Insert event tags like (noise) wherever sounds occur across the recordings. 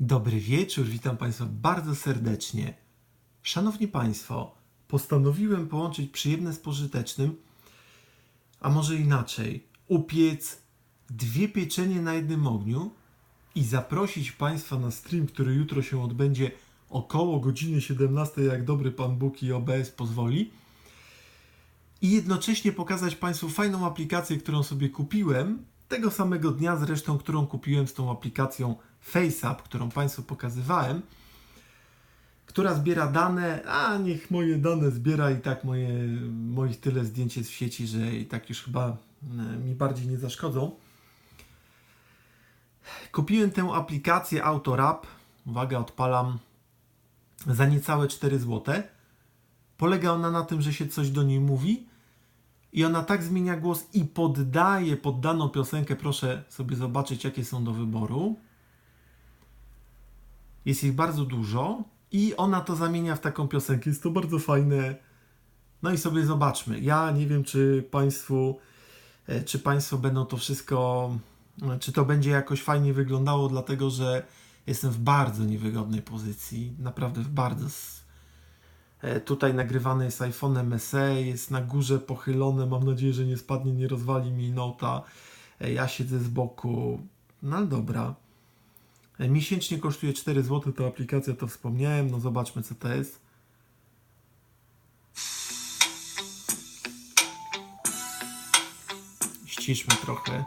Dobry wieczór, witam Państwa bardzo serdecznie. Szanowni Państwo, postanowiłem połączyć przyjemne z pożytecznym, a może inaczej, upiec dwie pieczenie na jednym ogniu i zaprosić Państwa na stream, który jutro się odbędzie około godziny 17, jak dobry Pan Bóg i OBS pozwoli. I jednocześnie pokazać Państwu fajną aplikację, którą sobie kupiłem, tego samego dnia zresztą, którą kupiłem z tą aplikacją FaceApp, którą Państwu pokazywałem, która zbiera dane, a niech moje dane zbiera i tak moje, moich tyle zdjęć jest w sieci, że i tak już chyba e, mi bardziej nie zaszkodzą. Kupiłem tę aplikację Autorap, uwaga, odpalam, za niecałe 4 zł. Polega ona na tym, że się coś do niej mówi i ona tak zmienia głos i poddaje pod daną piosenkę, proszę sobie zobaczyć, jakie są do wyboru. Jest ich bardzo dużo i ona to zamienia w taką piosenkę. Jest to bardzo fajne. No i sobie zobaczmy. Ja nie wiem, czy Państwu, e, czy Państwo będą to wszystko, e, czy to będzie jakoś fajnie wyglądało, dlatego że jestem w bardzo niewygodnej pozycji. Naprawdę w bardzo. E, Tutaj nagrywane jest iPhone'em SE, jest na górze pochylone. Mam nadzieję, że nie spadnie, nie rozwali mi nota. E, Ja siedzę z boku. No dobra. E, Miesięcznie kosztuje 4 zł ta aplikacja, to wspomniałem. No zobaczmy, co to jest. Ściszmy trochę.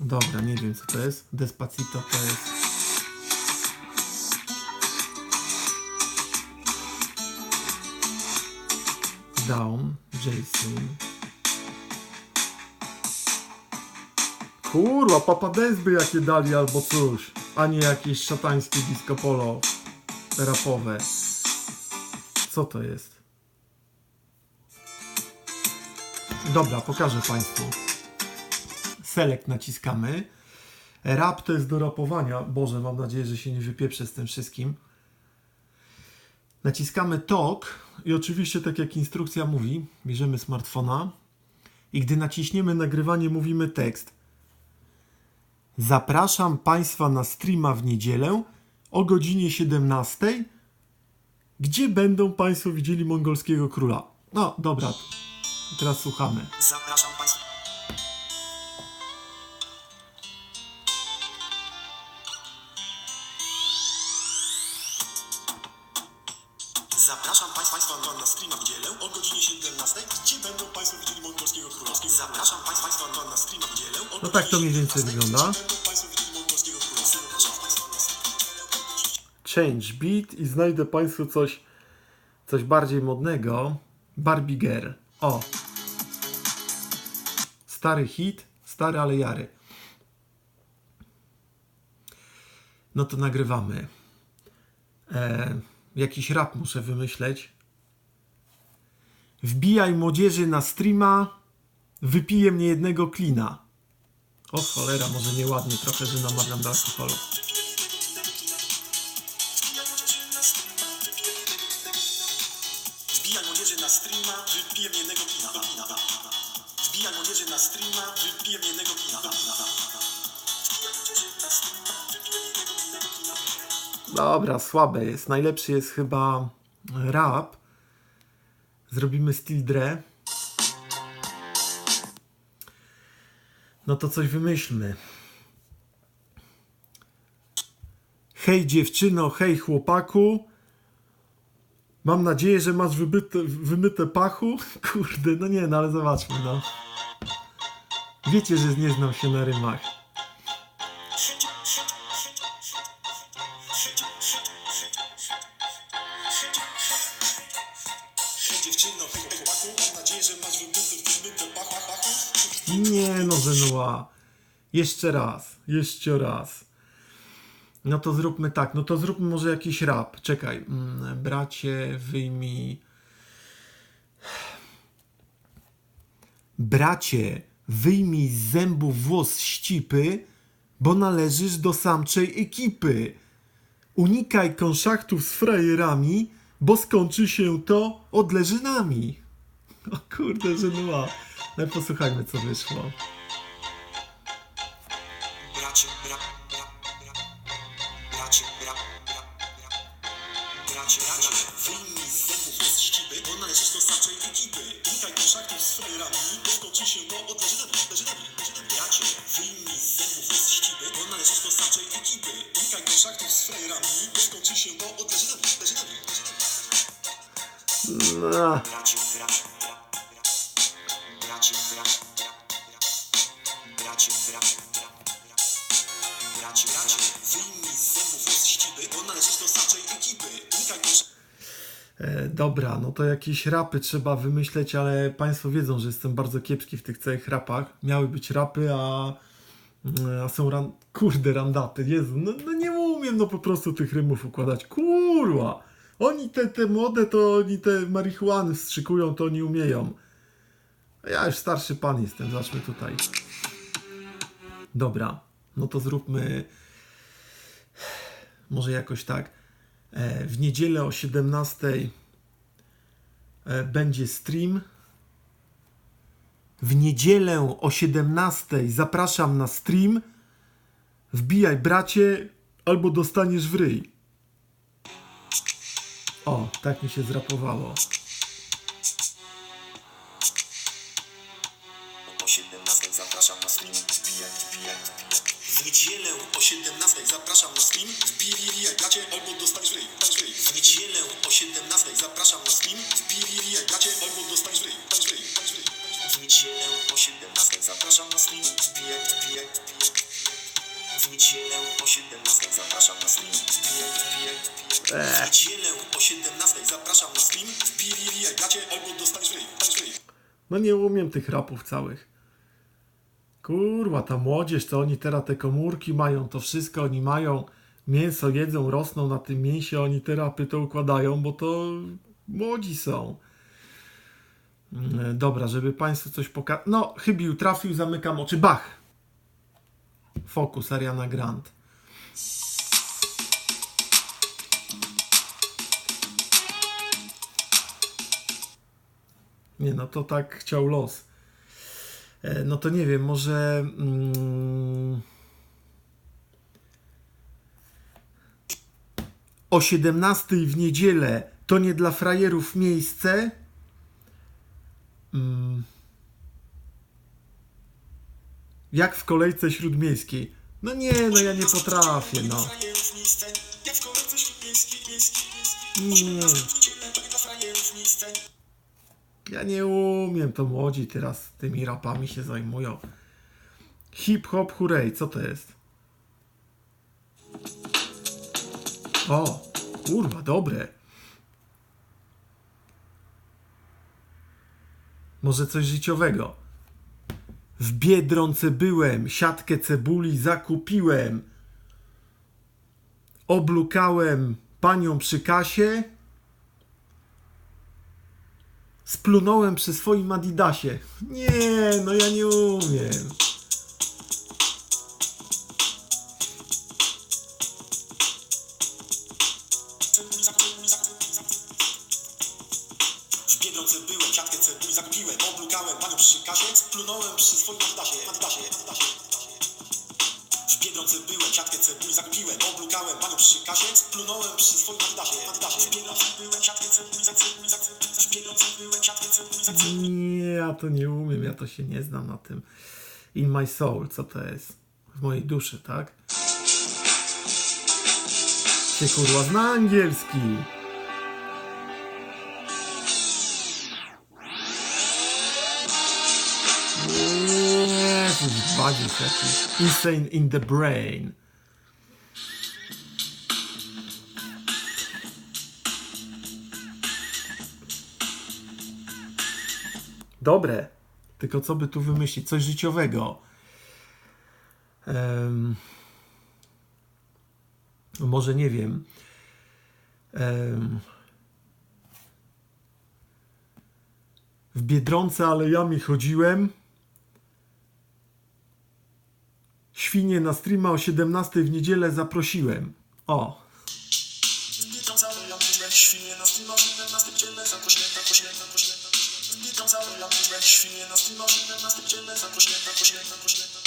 Dobra, nie wiem co to jest. Despacito to jest. Down, Jason. Kurwa, Papa Dance by jakie dali albo coś, a nie jakieś szatańskie disco polo rapowe. Co to jest? Dobra, pokażę Państwu. Select naciskamy. Rap to jest do rapowania. Boże, mam nadzieję, że się nie wypieprzę z tym wszystkim. Naciskamy TOK i oczywiście, tak jak instrukcja mówi, bierzemy smartfona i gdy naciśniemy nagrywanie, mówimy tekst. Zapraszam Państwa na streama w niedzielę o godzinie 17, gdzie będą Państwo widzieli mongolskiego króla. No, dobra, teraz słuchamy. Zapraszam na niedzielę o godzinie 17, gdzie będą Państwo widzieli króla. Zapraszam Państwa Państwa na streama w niedzielę o No tak to mniej więcej wygląda. 17, gdzie będą Państwo widzieli mongolskiego króla. Zapraszam Państwa na streama w niedzielę o godzinie Change beat i znajdę Państwu coś, coś bardziej modnego. Barbie Girl. O! Stary hit, stary ale jary. No to nagrywamy. E, jakiś rap muszę wymyśleć. Wbijaj młodzieży na streama, wypiję mnie jednego klina. O cholera, może nieładnie trochę, że namawiam do alkoholu. Wbijaj młodzieży na streama, wypiję jednego kina. Wbijaj młodzieży na streama, wypiję jednego kina. Dobra, słabe jest. Najlepszy jest chyba rap. Zrobimy styl dre. No to coś wymyślmy. Hej dziewczyno, hej chłopaku. Mam nadzieję, że masz wybite, wymyte pachu. (laughs) Kurde, no nie, no ale zobaczmy, no. Wiecie, że nie znam się na rymach. Dziewczyno, chłopaku, mam nadzieję, że masz pachu. Nie no, Zenua. Jeszcze raz, jeszcze raz. No to zróbmy tak, no to zróbmy może jakiś rap. Czekaj, mm, bracie, wyjmij. Bracie, wyjmij z zębów włos ścipy, bo należysz do samczej ekipy. Unikaj konszachtów z frajerami, bo skończy się to odleżynami. O kurde, Zenua. No posłuchajmy, co wyszło. Unikaj kontaktów z frajerami, bo skończy się to od leży debil, leży debil, leży debil. E, dobra, no to jakieś rapy trzeba wymyśleć, ale Państwo wiedzą, że jestem bardzo kiepski w tych całych rapach. Miały być rapy, a, a są ran... Kurde, randaty. Jezu, no, no nie umiem no po prostu tych rymów układać. Kurwa! Oni te, te młode, to oni te marihuany wstrzykują, to oni umieją. Ja już starszy pan jestem, zacznę tutaj. Dobra, no to zróbmy może jakoś tak. E, W niedzielę o 17 e, będzie stream. W niedzielę o 17 zapraszam na stream. Wbijaj bracie, albo dostaniesz w ryj. O, tak mi się zrapowało. O 17 zapraszam na stream. W niedzielę o 17 zapraszam na stream. Wbijaj, wbijaj, bracie, albo dostaniesz w ryj. dostaniesz w niedzielę o 17 zapraszam na stream. Wbijaj, wbijaj, bracie, albo dostaniesz w ryj. dostaniesz w niedzielę o 17 zapraszam na stream. Wbijaj. No nie umiem tych rapów całych. Kurwa, ta młodzież, to oni teraz te komórki mają, to wszystko oni mają. Mięso jedzą, rosną na tym mięsie, oni te rapy to układają, bo to młodzi są. Mm, Dobra, żeby Państwu coś pokazać. No, chybił, trafił, zamykam oczy. Bach! Fokus, Ariana Grande. Nie, no to tak chciał los. E, No to nie wiem, może. Mm, o 17 w niedzielę to nie dla frajerów miejsce. Mm, jak w kolejce śródmiejskiej. No nie, no ja nie potrafię, no. Nie. Ja nie umiem, to młodzi teraz tymi rapami się zajmują. Hip hop hooray, co to jest? O, kurwa, dobre. Może coś życiowego. W Biedronce byłem, siatkę cebuli zakupiłem. Oblukałem panią przy kasie. Splunąłem przy swoim Adidasie. Nie, no ja nie umiem. Cebuli zakupiłem, panią przy kasie, splunąłem przy swoim Adidasie, Adidasie, Biedronce byłem, siatkę cebuli cebuli cebuli zakupiłem. Nie, ja to nie umiem, ja to się nie znam na tym. In my soul, co to jest? W mojej duszy, tak? Się kurwa zna angielski. Jezus, badzisz. Insane in the brain. Dobre. Tylko co by tu wymyślić? Coś życiowego. Em, może nie wiem. Em, w Biedronce alejami chodziłem. Świnie na streama o 17 w niedzielę zaprosiłem. O,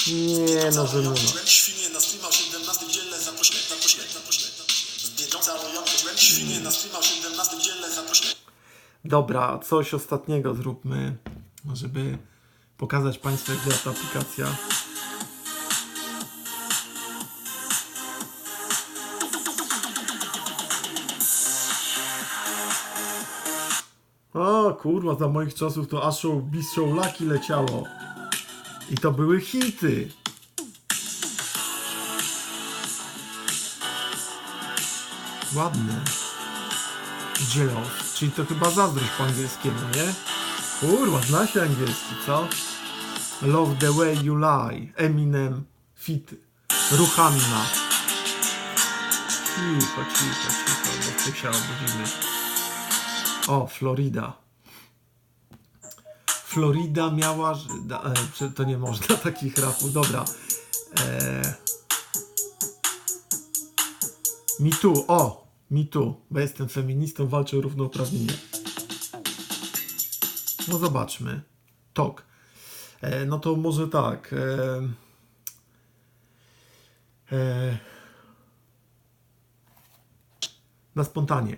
nie no, byłem świnie na streama, 17 dzielne, zakośnięta, kośnięta, kośnięta. Świnie na streama o 17 dzielne zaproszenie. Dobra, coś ostatniego zróbmy, żeby pokazać Państwu, jak działa ta aplikacja. Kurwa, za moich czasów to Ashow Bistro Lucky leciało. I to były hity. Ładne. Jealous, czyli to chyba zazdrość po angielskiemu, nie? Kurwa, zna się angielski, co? Love the way you lie. Eminem fit Ruchanna. Cicho, cicho, cicho, bo tu się obudzimy. O, Florida. Florida miała... E, to nie można (laughs) takich rapów, dobra. E, Me too, o! Me too, bo jestem feministą, walczę o równouprawnienie. No zobaczmy. Tok. E, no to może tak. E, na spontanie.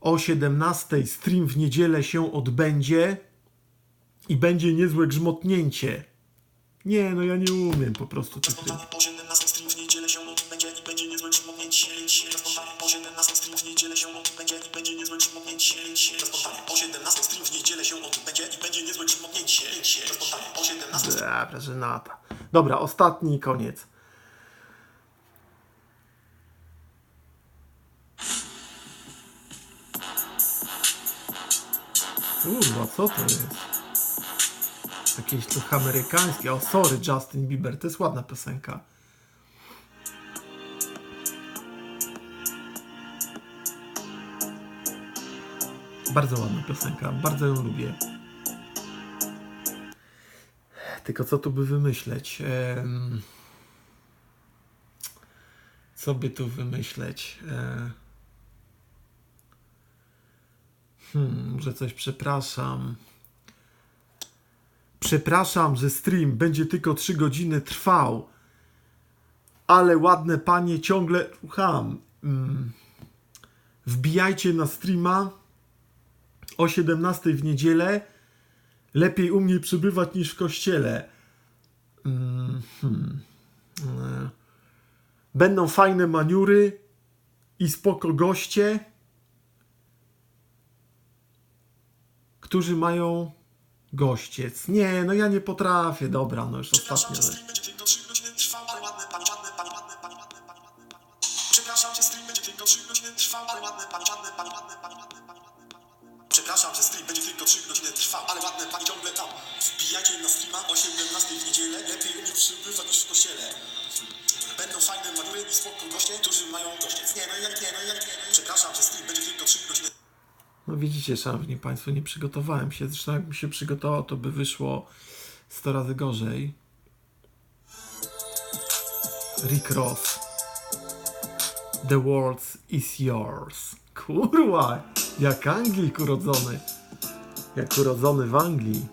O 17 stream w niedzielę się odbędzie i będzie niezłe grzmotnięcie. Nie, no ja nie umiem po prostu tych tym. Spontanie o 17 stream w niedzielę się odbędzie i będzie niezłe grzmotnięcie. Spontanie o 17 stream w niedzielę się odbędzie i będzie niezłe grzmotnięcie. Spontanie o 17 stream w niedzielę się odbędzie i będzie niezłe grzmotnięcie. Spontanie o 17 Dobra, żenata. Dobra, ostatni koniec. Kurwa, co to jest? Jakieś trochę amerykańskie. O, sorry, Justin Bieber, to jest ładna piosenka. Bardzo ładna piosenka, bardzo ją lubię. Tylko co tu by wymyśleć? Co by tu wymyśleć? E, Hmm, może coś przepraszam. Przepraszam, że stream będzie tylko 3 godziny trwał, ale ładne panie ciągle słucham. Mm. Wbijajcie na streama o 17 w niedzielę. Lepiej u mnie przybywać niż w kościele. Mm, hmm. Będą fajne maniury i spoko goście, którzy mają gościec. Nie, no ja nie potrafię. Dobra, no już Przepraszam, ostatnio. że stream będzie tylko 3 godziny trwał, ale ładne pani, ładne pani, ładne pani, ładne pani, ładne pani, ładne pani. Przepraszam, że stream będzie tylko 3 godziny trwał, ale ładne pani, ładne pani, ładne pani, ładne pani, ładne pani, ładne pani. Przepraszam, że stream będzie tylko 3 godziny trwał, ale ładne pani ciągle tam. Wbijajcie na streama o 17 w niedzielę, lepiej u mnie przybywa niż w kościele. Będą fajne manury i spoko goście, którzy mają gościec. Nie no, jak nie no, jak nie no. Przepraszam, że stream będzie tylko 3 godziny No widzicie, szanowni państwo, nie przygotowałem się. Zresztą jakbym się przygotował, to by wyszło 100 razy gorzej. Rick Ross. The world is yours. Kurwa, jak Anglik urodzony. Jak urodzony w Anglii.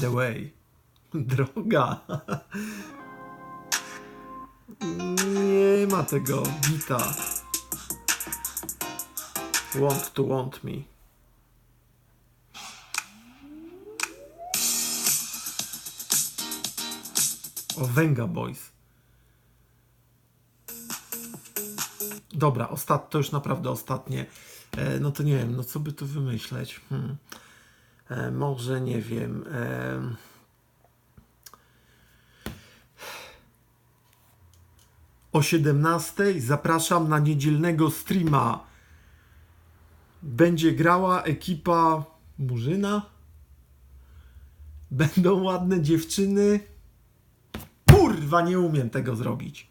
The way. Droga. Nie ma tego bita. Want to want me. O, Venga Boys. Dobra, ostat, to już naprawdę ostatnie. E, no to nie wiem, no co by tu wymyśleć? Hmm. E, może nie wiem. E, o 17 zapraszam na niedzielnego streama będzie grała ekipa Murzyna. Będą ładne dziewczyny. Kurwa, nie umiem tego zrobić.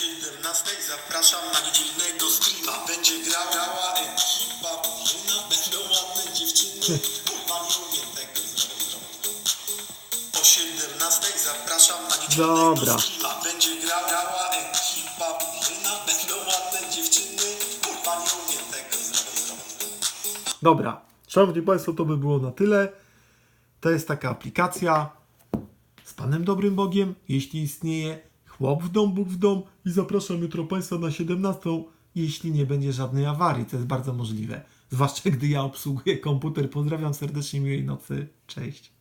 17 zapraszam na dziwnego streama Będzie grała ekipa O 17 zapraszam zapraszam na niedzielnego Dobra. Będzie grała ekipa Drużyna Będą ładne dziewczyny Kurwa nie umiem tego zrobić Dobra, Szanowni Państwo, to by było na tyle. To jest taka aplikacja z Panem Dobrym Bogiem, jeśli istnieje. Chłop w dom, Bóg w dom i zapraszam jutro Państwa na 17, jeśli nie będzie żadnej awarii. To jest bardzo możliwe. Zwłaszcza gdy ja obsługuję komputer. Pozdrawiam serdecznie, miłej nocy. Cześć.